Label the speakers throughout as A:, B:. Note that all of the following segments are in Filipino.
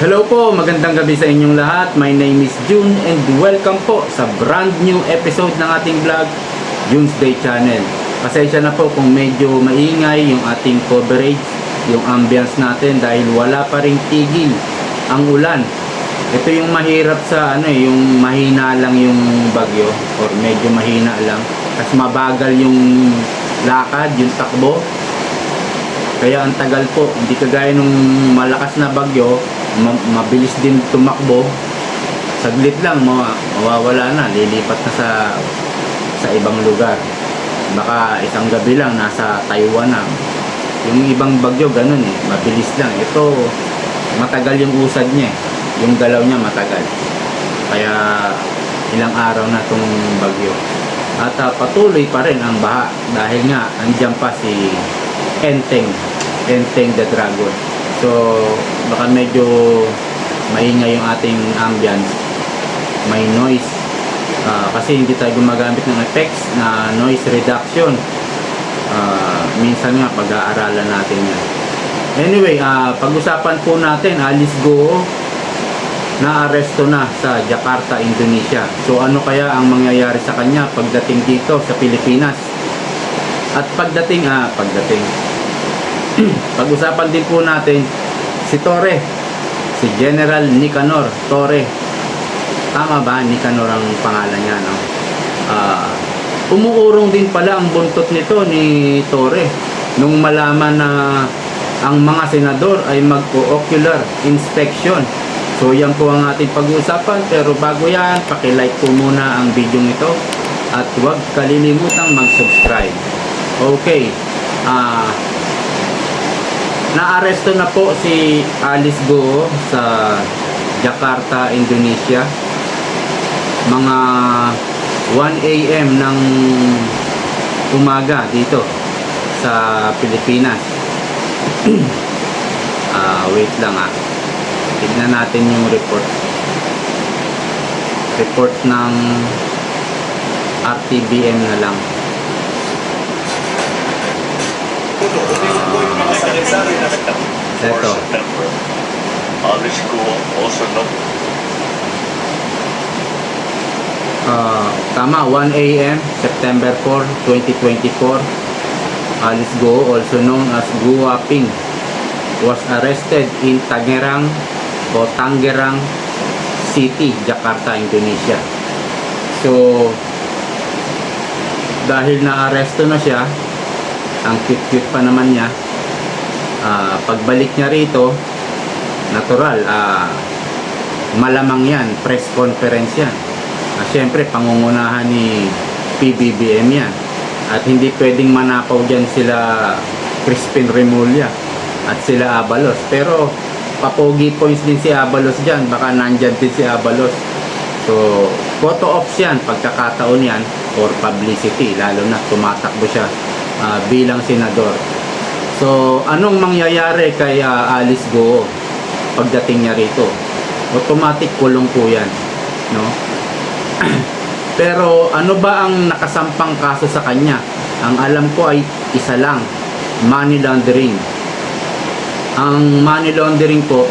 A: Hello po, magandang gabi sa inyong lahat. My name is June and welcome po sa brand new episode ng ating vlog, June's Day Channel. Pasensya na po kung medyo maingay yung ating coverage, yung ambience natin dahil wala pa ring tigil ang ulan. Ito yung mahirap sa ano eh, yung mahina lang yung bagyo or medyo mahina lang. Kasi mabagal yung lakad, yung takbo. Kaya ang tagal po, hindi kagaya nung malakas na bagyo, ma- mabilis din tumakbo. Saglit lang, mawa- mawawala na, lilipat na sa sa ibang lugar. Baka isang gabi lang, nasa Taiwan na. Yung ibang bagyo, ganun eh, mabilis lang. Ito, matagal yung usad niya eh. Yung galaw niya matagal. Kaya ilang araw na tong bagyo. At ah, patuloy pa rin ang baha dahil nga andyan pa si Enteng, Enteng the Dragon. So, baka medyo maingay yung ating ambience. May noise. Ah, kasi hindi tayo gumagamit ng effects na noise reduction. Ah, minsan nga pag-aaralan natin yan. Anyway, ah, pag-usapan po natin, Alice Go na aresto na sa Jakarta, Indonesia. So ano kaya ang mangyayari sa kanya pagdating dito sa Pilipinas? At pagdating, ah, pagdating. Pag-usapan din po natin si Torre, si General Nicanor Torre. Tama ba? Nicanor ang pangalan niya, no? Ah, umuurong din pala ang buntot nito ni Torre nung malaman na ang mga senador ay mag-ocular inspection. So yan po ang ating pag-uusapan pero bago yan, paki-like po muna ang video nito at huwag kalilimutang mag-subscribe. Okay. Ah Naaresto na po si Alice Go sa Jakarta, Indonesia. Mga 1 a.m. ng umaga dito sa Pilipinas. Ah, wait lang ah. Tignan natin yung report. Report ng RTBM na lang. Ito.
B: Alice Guo also
A: Ah, tama, 1 a.m. September 4, 2024. Alice Go, also known as Gua Ping, was arrested in Tangerang o Tangerang City, Jakarta, Indonesia. So, dahil na-aresto na siya, ang cute-cute pa naman niya, ah, pagbalik niya rito, natural, ah, malamang yan, press conference yan. Ah, Siyempre, pangungunahan ni PBBM yan. At hindi pwedeng manapaw dyan sila Crispin Remulla at sila Abalos. Pero, papogi points din si Abalos dyan. Baka nandyan din si Abalos. So, photo ops yan, pagkakataon yan, for publicity. Lalo na tumatakbo siya ah, bilang senador. So, anong mangyayari kay ah, Alice Go pagdating niya rito? Automatic kulong po yan. No? Pero ano ba ang nakasampang kaso sa kanya? Ang alam ko ay isa lang, money laundering. Ang money laundering po,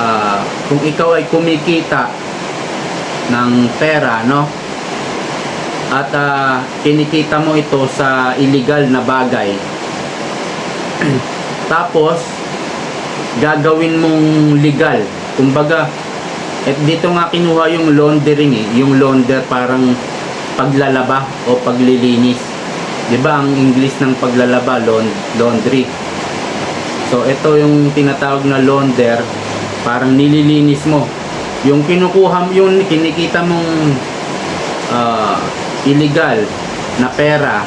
A: ah, kung ikaw ay kumikita ng pera, no? At ah, kinikita mo ito sa illegal na bagay. Tapos, gagawin mong legal. Kumbaga, at dito nga kinuha yung laundering eh, yung launder parang paglalaba o paglilinis. 'Di ba ang English ng paglalaba laun- laundry. So ito yung tinatawag na launder, parang nililinis mo. Yung kinukuha yung kinikita mong ah, illegal na pera.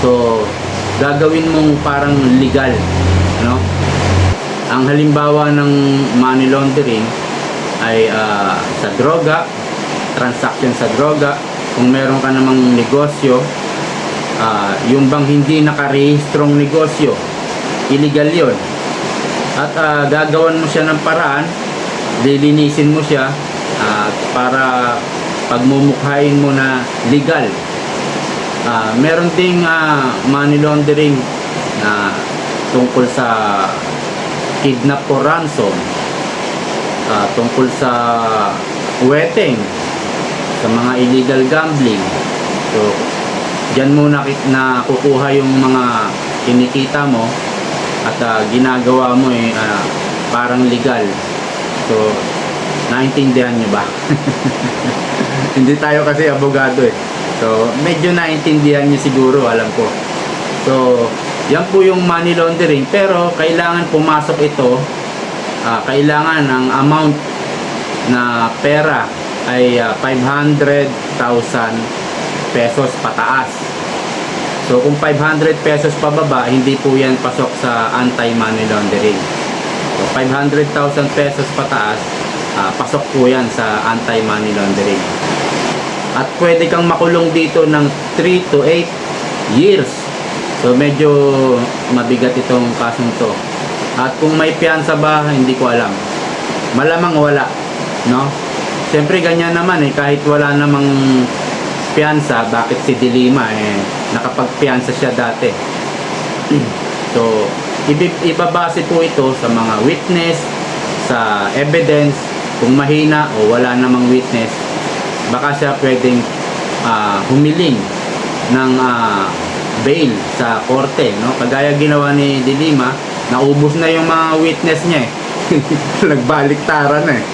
A: So gagawin mong parang legal, no? Ang halimbawa ng money laundering ay ah, sa droga, transaction sa droga, kung meron ka namang negosyo, ah, yung bang hindi nakarehistrong negosyo, illegal yon At ah, gagawan mo siya ng paraan, lilinisin mo siya ah, para pagmumukhain mo na legal. Ah, meron ding ah, money laundering na tungkol sa kidnap for ransom, ah, tungkol sa wetting, sa mga illegal gambling. So, Diyan mo na, na kukuha yung mga kinikita mo at ah, ginagawa mo eh ah, parang legal. So, naintindihan nyo ba? Hindi tayo kasi abogado eh. So, medyo naintindihan nyo siguro, alam ko. So, yan po yung money laundering. Pero, kailangan pumasok ito, ah, kailangan ng amount na pera ay ah, 500,000 pesos pataas. So kung 500 pesos pababa, hindi po yan pasok sa anti-money laundering. So 500,000 pesos pataas, ah, pasok po yan sa anti-money laundering. At pwede kang makulong dito ng 3 to 8 years. So medyo mabigat itong kasong to. At kung may piyansa ba, hindi ko alam. Malamang wala, no? Siyempre ganyan naman eh, kahit wala namang piyansa, bakit si Dilima eh, nakapagpiyansa siya dati. so, ibabase po ito sa mga witness, sa evidence, kung mahina o wala namang witness, baka siya pwedeng ah, humiling ng ah, bail sa korte, no? Kagaya ginawa ni Dilima, naubos na yung mga witness niya eh. Nagbaliktaran na eh.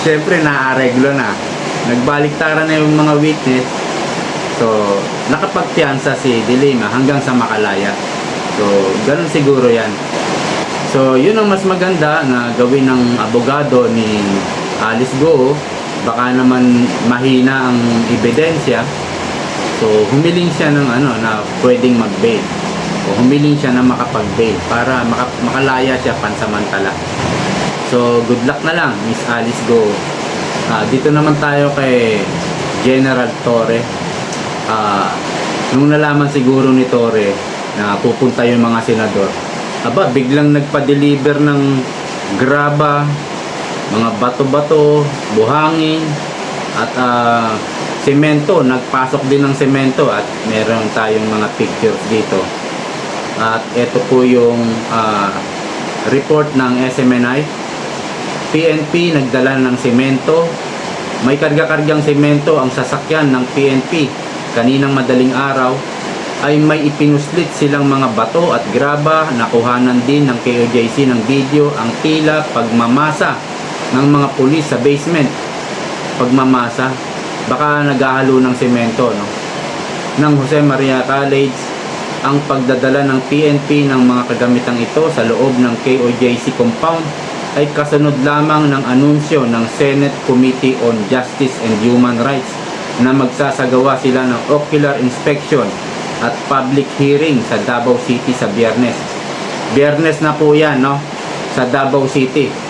A: Siyempre, naareglo na. Nagbaliktaran na yung mga witness. So, nakapagpiansa si Dilima hanggang sa makalaya. So, ganun siguro yan. So, yun ang mas maganda na gawin ng abogado ni Alice Go. Baka naman mahina ang ebidensya. So, humiling siya ng ano na pwedeng mag-bail. O humiling siya na makapag-bail para maka- makalaya siya pansamantala. So, good luck na lang, Miss Alice Go. Ah, dito naman tayo kay General Torre. Ah, nung nalaman siguro ni Torre na pupunta yung mga senador, aba, biglang nagpa-deliver ng graba, mga bato-bato, buhangin, at ah, semento. Nagpasok din ng semento at meron tayong mga pictures dito. At ito po yung ah, report ng SMNI. PNP nagdala ng semento. May karga-kargang semento ang sasakyan ng PNP. Kaninang madaling araw ay may ipinuslit silang mga bato at graba. Nakuhanan din ng KOJC ng video ang tila pagmamasa ng mga pulis sa basement. Pagmamasa. Baka naghahalo ng semento, no? Ng Jose Maria College, ang pagdadala ng PNP ng mga kagamitang ito sa loob ng KOJC compound ay kasunod lamang ng anunsyo ng Senate Committee on Justice and Human Rights na magsasagawa sila ng ocular inspection at public hearing sa Davao City sa Biyernes. Biyernes na po yan, no? Sa Davao City.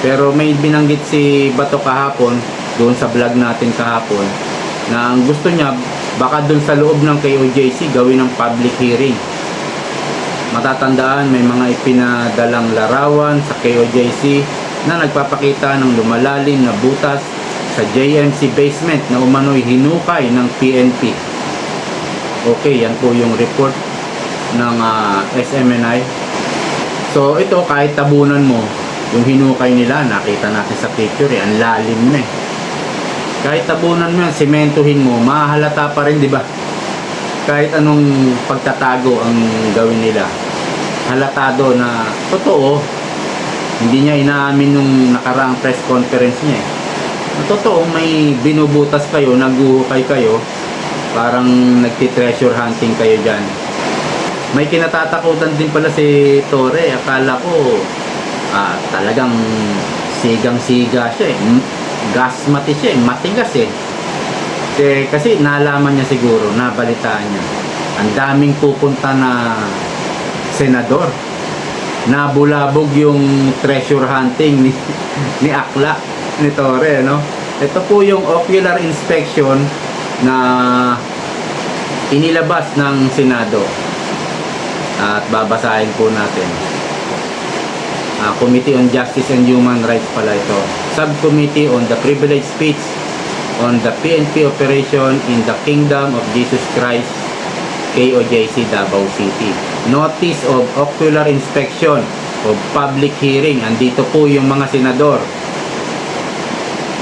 A: Pero may binanggit si Bato kahapon, doon sa vlog natin kahapon, na ang gusto niya, baka doon sa loob ng KOJC gawin ng public hearing matatandaan may mga ipinadalang larawan sa KOJC na nagpapakita ng lumalalim na butas sa JMC basement na umano'y hinukay ng PNP. Okay, yan po yung report ng ah, SMNI. So ito kahit tabunan mo, yung hinukay nila, nakita natin sa picture, eh, ang lalim na eh. Kahit tabunan mo yan, sementuhin mo, mahalata pa rin, di ba? kahit anong pagtatago ang gawin nila halatado na totoo hindi niya inaamin nung nakaraang press conference niya eh. Na totoo may binubutas kayo naguhukay kayo parang nagti-treasure hunting kayo dyan may kinatatakutan din pala si Tore akala ko ah, talagang sigang siga siya eh gas mati siya eh matigas eh eh, kasi nalaman niya siguro, nabalitaan niya. Ang daming pupunta na senador. Nabulabog yung treasure hunting ni, ni Akla, ni Torre, no? Ito po yung ocular inspection na inilabas ng Senado. At babasahin po natin. Ah, Committee on Justice and Human Rights pala ito. Subcommittee on the Privileged Speech on the PNP operation in the Kingdom of Jesus Christ, KOJC Davao City. Notice of ocular inspection o public hearing. Andito po yung mga senador.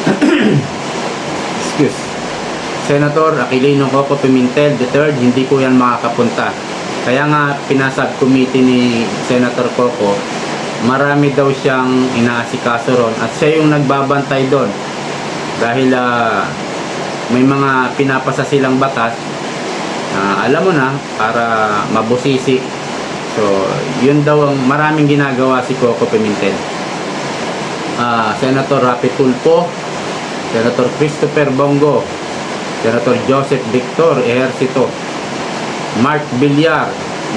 A: Excuse. Senator Aquilino Coco Pimentel III, hindi po yan makakapunta. Kaya nga pinasab committee ni Senator Coco, marami daw siyang inaasikaso ron at siya yung nagbabantay doon. Dahil ah, may mga pinapasa silang batas na alam mo na para mabusisi. So, yun daw ang maraming ginagawa si Coco Pimentel. Ah, Senator Rapi Tulfo, Senator Christopher Bongo, Senator Joseph Victor Ejercito, Mark Villar,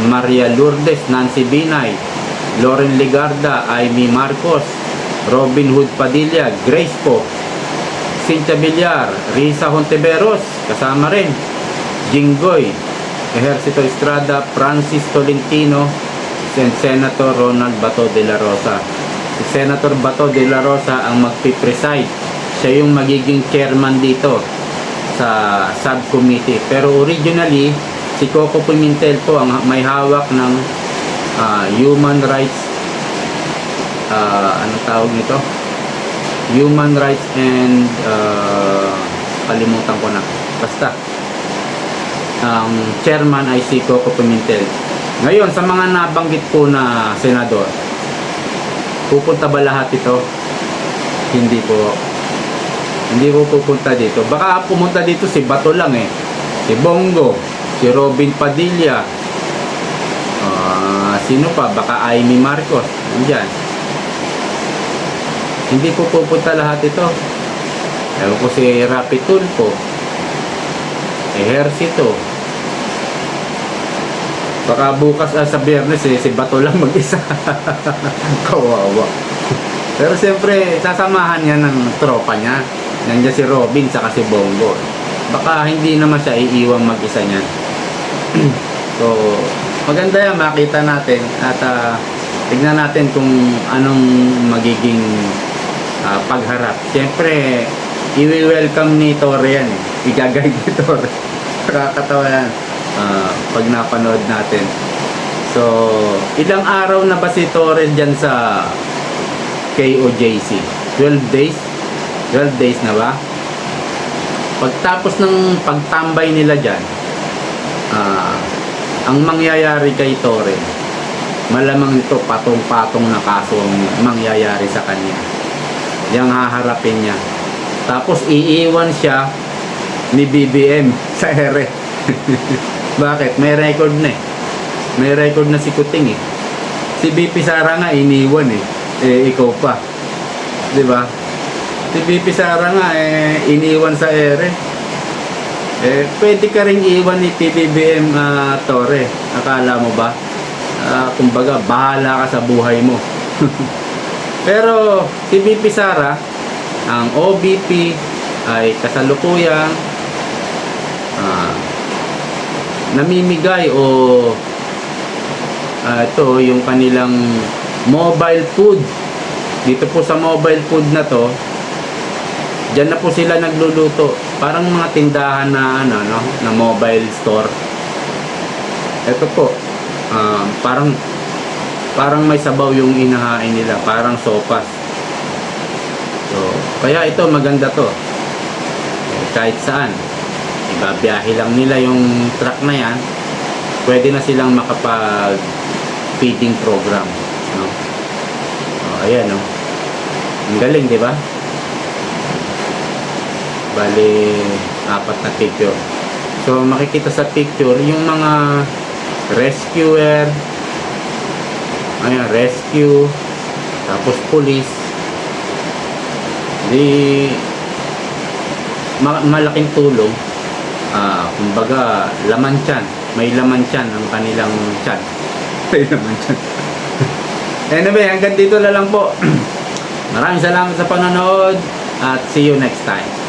A: Maria Lourdes Nancy Binay, Loren Ligarda, Amy Marcos, Robin Hood Padilla, Grace po, Cynthia Villar, Risa Hontiveros, kasama rin, Jinggoy, Ejercito Estrada, Francis Tolentino, and Senator Ronald Bato de la Rosa. Si Senator Bato de la Rosa ang magpipreside. Siya yung magiging chairman dito sa subcommittee. Pero originally, si Coco Pimentel po ang may hawak ng ah, human rights ah, anong tawag nito? Human rights and ah, kalimutan ko na. Basta ang chairman ay si Coco Pimentel. Ngayon, sa mga nabanggit po na senador, pupunta ba lahat ito? Hindi po. Hindi po pupunta dito. Baka pumunta dito si Bato lang eh. Si Bongo, si Robin Padilla, ah, sino pa? Baka Amy Marcos. Nandyan. Hindi po pupunta lahat ito. Ewan ko si Rapi Tulfo, Ejercito, Baka bukas ah, sa biyernes eh, si Bato lang mag-isa. Kawawa. Pero siyempre, sasamahan niya ng tropa niya. Nandiyan si Robin saka si Bongo. Baka hindi naman siya iiwang mag-isa niyan. so, maganda yan makita natin at ah, tignan natin kung anong magiging ah, pagharap. Siyempre, i-welcome ni Torre yan eh. Igagay ni Torre. Nakakatawa yan ah, pag napanood natin. So, ilang araw na ba si Torre dyan sa KOJC? 12 days? 12 days na ba? Pagtapos ng pagtambay nila dyan, ang mangyayari kay Torre, malamang ito patong-patong na kaso ang mangyayari sa kanya. Yang haharapin niya. Tapos iiwan siya ni BBM sa ere. Bakit? May record na eh. May record na si Kuting eh. Si BP Sara nga iniwan eh. Eh, ikaw pa. 'Di ba? Si BP Sara nga eh, iniwan sa ere. Eh, pwede ka rin iwan ni PBBM ah, Torre. Akala mo ba? Ah, kumbaga, bahala ka sa buhay mo. Pero, si BP Sara, ang OBP ay kasalukuyang ah, namimigay o ah, ito yung kanilang mobile food dito po sa mobile food na to Diyan na po sila nagluluto. Parang mga tindahan na ano no, na mobile store. Ito po. ah, parang parang may sabaw yung inahain nila, parang sopas. So, kaya ito maganda to. Eh, kahit saan. Ibabiyahe lang nila yung truck na yan. Pwede na silang makapag feeding program, no? Oh, ayan, no. Ang galing, di ba? Bali, apat na picture. So, makikita sa picture yung mga rescuer, ayan, rescue, tapos police, di ma- malaking tulong. Ah, kumbaga, laman tiyan. May laman tiyan ang kanilang tiyan. May laman tiyan. anyway, hanggang dito na lang po. Maraming salamat sa panonood at see you next time.